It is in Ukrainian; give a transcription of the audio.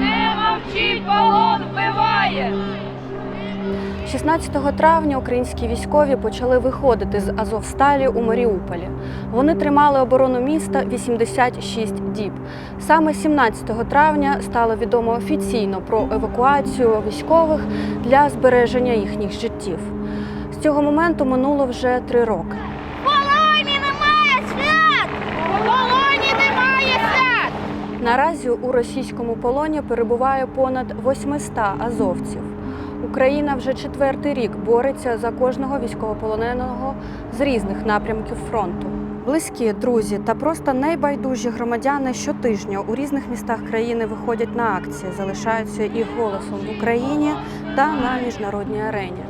Не мовчи, полон вбиває! 16 травня українські військові почали виходити з Азовсталі у Маріуполі. Вони тримали оборону міста 86 діб. Саме 17 травня стало відомо офіційно про евакуацію військових для збереження їхніх життів. З цього моменту минуло вже три роки. Наразі у російському полоні перебуває понад 800 азовців. Україна вже четвертий рік бореться за кожного військовополоненого з різних напрямків фронту. Близькі, друзі та просто найбайдужі громадяни щотижня у різних містах країни виходять на акції, залишаються їх голосом в Україні та на міжнародній арені.